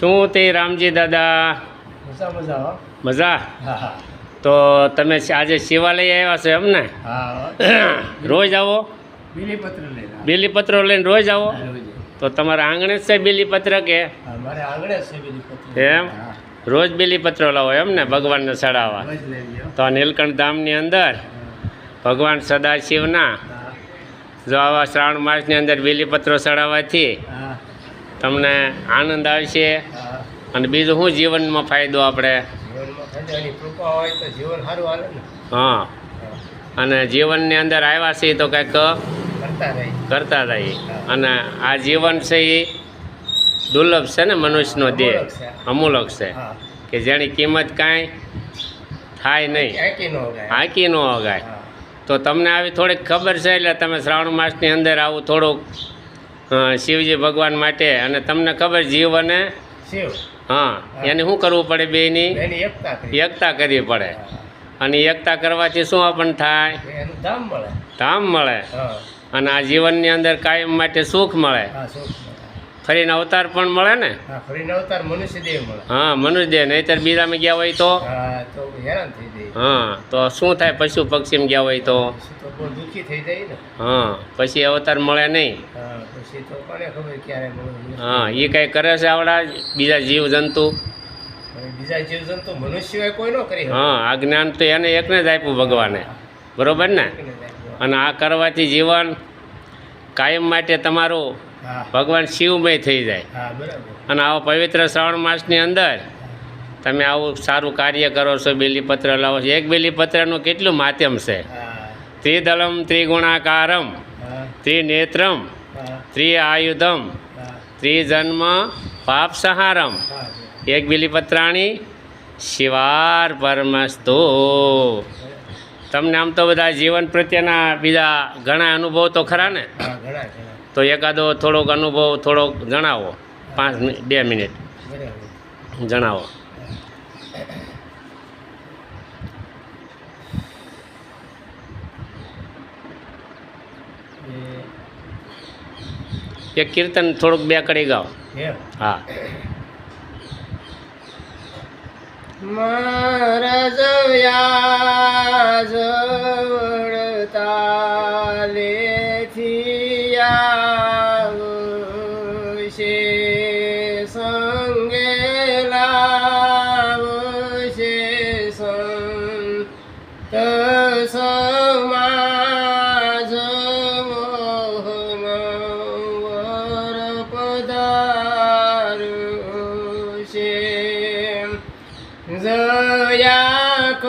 શું તે રામજી દાદા? મજા તો તમે આજે શિવાલય આવ્યા છો એમ ને? રોજ આવો? બીલીપત્ર લઈને લઈને રોજ આવો? તો તમારા આંગણે જ છે બિલીપત્ર કે? એમ? રોજ બિલીપત્રો લાવો એમ ને ભગવાનને ચડાવવા? તો આ નીલકંઠ ધામની અંદર ભગવાન સદાશિવના જો આવા શ્રાવણ માસની અંદર બેલીપત્રો ચડાવવાથી તમને આનંદ આવશે. અને બીજું શું જીવનમાં ફાયદો આપણે? હા. અને જીવનની અંદર આવ્યા છીએ તો કંઈક કરતા રહી કરતા રહીએ. અને આ જીવન છે એ દુર્લભ છે ને મનુષ્યનો દેહ અમૂલક છે. કે જેની કિંમત કાંઈ થાય નહીં. હાંકી ન અગાય તો તમને આવી થોડીક ખબર છે એટલે તમે શ્રાવણ માસની અંદર આવું થોડુંક શિવજી ભગવાન માટે. અને તમને ખબર જીવ અને શિવ. હા એને શું કરવું પડે બેની એકતા કરવી પડે. અને એકતા કરવાથી શું આપણને થાય? ધામ મળે. અને આ જીવનની અંદર કાયમ માટે સુખ મળે. ફરીને અવતાર પણ મળે ને? હા મનુષ્યદેહ અવતાર મનુષ્ય દેહ મળે. હા મનુષ્ય દેહ નહીતર બીજામાં ગયા હોય તો? હા તો હેરાન થઈ જાય. હા તો શું થાય? પશુ પક્ષીમાં ગયા હોય તો? દુઃખી થઈ જાય ને? હા પછી અવતાર મળે નહીં. હા પછી તો કોને ખબર ક્યારે હા એ કાંઈ કરે છે આવડા બીજા જીવ જંતુ બીજા બીજા જીવજંતુ મનુષ્ય કોઈ ન કરી હા આ જ્ઞાન તો એને એકને જ આપ્યું ભગવાને. બરોબર ને. અને આ કરવાથી જીવન કાયમ માટે તમારું ભગવાન શિવમય થઈ જાય. અને આવા પવિત્ર શ્રાવણ માસની અંદર તમે આવું સારું કાર્ય કરો છો બેલીપત્ર લાવો છો. એક બેલીપત્રનું કેટલું માધ્યમ છે? ત્રિદલમ ત્રિગુણાકારમ ત્રિનેત્રમ ત્રિઆયુધમ ત્રિજન્મ પાપ સહારમ એક બિલીપત્રાણી શિવાર પરમસ્તુ. તમને આમ તો બધા જીવન પ્રત્યેના બીજા ઘણા અનુભવ તો ખરા ને? તો એકાદો થોડોક અનુભવ થોડોક જણાવો. પાંચ બે મિનિટ. જણાવો. એક કીર્તન થોડુંક બે કડી ગાઓ. હા. મારા જયા જવડતા લેથી આવશે સંગે લાવશે સંત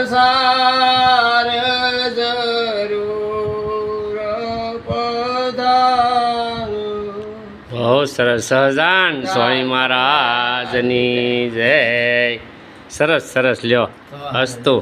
સમાસાર જરૂર પધારો બહુ સરસ સહજાન સ્વામી મહારાજની જય સરસ સરસ લ્યો. અસ્તુ